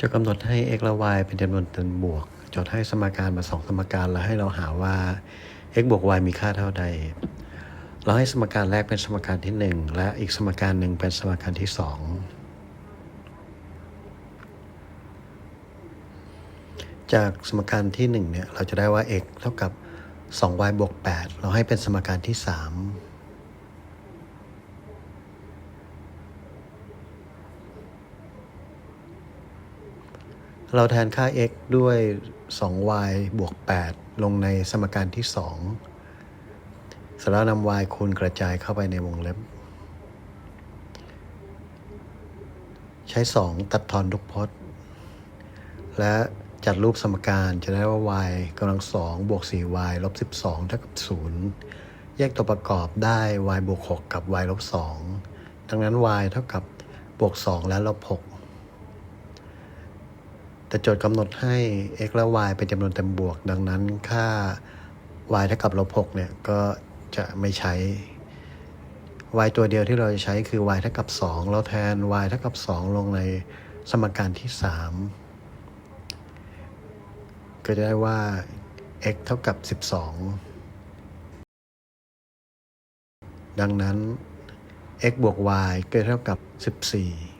จะกำหนดให้ x และ y เป็นจำนวนเต็มบวก จดให้สมการมาสองสมการแล้วให้เราหาว่า x บวก y มีค่าเท่าใด เราให้สมการแรกเป็นสมการที่ 1 และอีกสมการหนึ่งเป็นสมการที่ 2 จากสมการที่1เนี่ยเราจะได้ว่า x เท่ากับ 2y บวก 8 เราให้เป็นสมการที่ 3 เราแทนค่า x ด้วย 2y บวก 8 ลงในสมการที่ 2 เสร็จแล้วนำ y คูณกระจายเข้าไปในวงเล็บ ใช้ 2 ตัดทอนทุกพจน์ และจัดรูปสมการจะได้ว่า y กำลัง 2 บวก 4y ลบ 12 เท่ากับ 0 แยกตัวประกอบได้ y บวก 6 กับ y ลบ 2 ดังนั้น y เท่ากับบวก 2 และลบ 6 แต่โจทย์กำหนดให้ x และ y เป็นจำนวนเต็มบวก ดังนั้นค่า y เท่ากับลบ6เนี่ยก็จะไม่ใช้ y ตัวเดียวที่เราจะใช้คือ y เท่ากับ 2 เราแทน y เท่ากับ 2 ลงในสมการที่ 3 ก็จะได้ว่า x เท่ากับ 12 ดังนั้น x บวก y ก็เท่ากับ 14